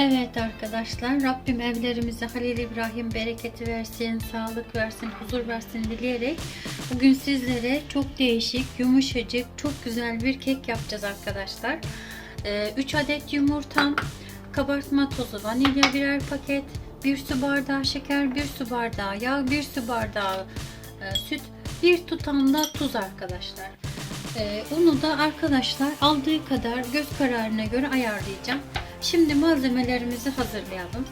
Evet arkadaşlar Rabbim evlerimize Halil İbrahim bereketi versin, sağlık versin, huzur versin dileyerek bugün sizlere çok değişik, yumuşacık, çok güzel bir kek yapacağız arkadaşlar. 3 adet yumurtam, kabartma tozu, vanilya birer paket, 1 su bardağı şeker, 1 su bardağı yağ, 1 su bardağı e, süt, 1 tutam da tuz arkadaşlar. E, unu da arkadaşlar aldığı kadar göz kararına göre ayarlayacağım. Şimdi malzemelerimizi hazırlayalım.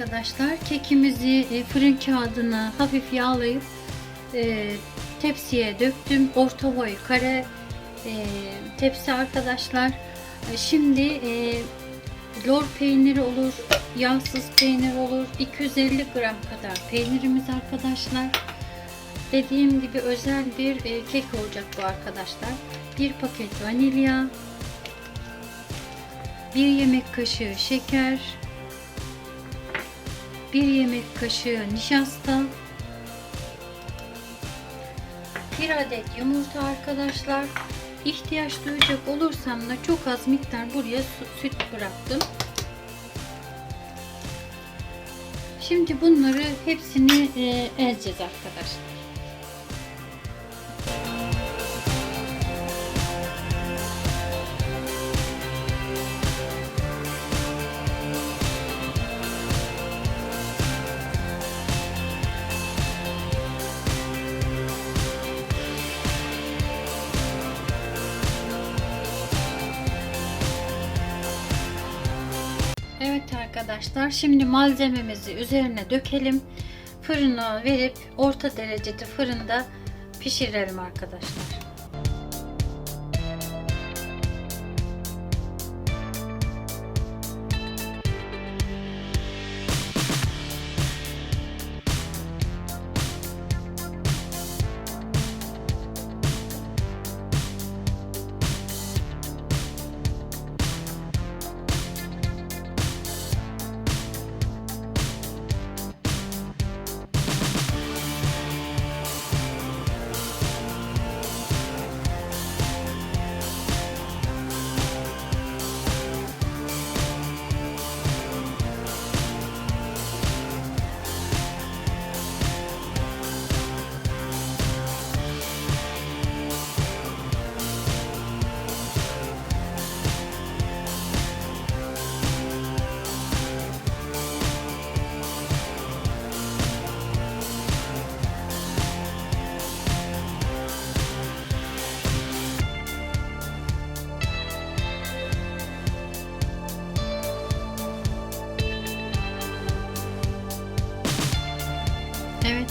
Arkadaşlar kekimizi e, fırın kağıdına hafif yağlayıp e, tepsiye döktüm. Orta boy kare e, tepsi arkadaşlar. Şimdi lor peyniri olur, yağsız peynir olur. 250 gram kadar peynirimiz arkadaşlar. Dediğim gibi özel bir kek olacak bu arkadaşlar. Bir paket vanilya, bir yemek kaşığı şeker, 1 yemek kaşığı nişasta, 1 adet yumurta arkadaşlar. İhtiyaç duyacak olursam da çok az miktar buraya süt bıraktım. Şimdi bunları hepsini e, ezeceğiz arkadaşlar. Arkadaşlar şimdi malzememizi üzerine dökelim. Fırına verip orta derecede fırında pişirelim arkadaşlar.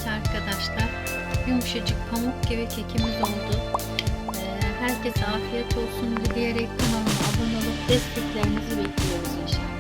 Arkadaşlar yumuşacık pamuk gibi kekimiz oldu. Ee, herkese afiyet olsun dileyerek kanalıma abone olup desteklerinizi bekliyoruz inşallah.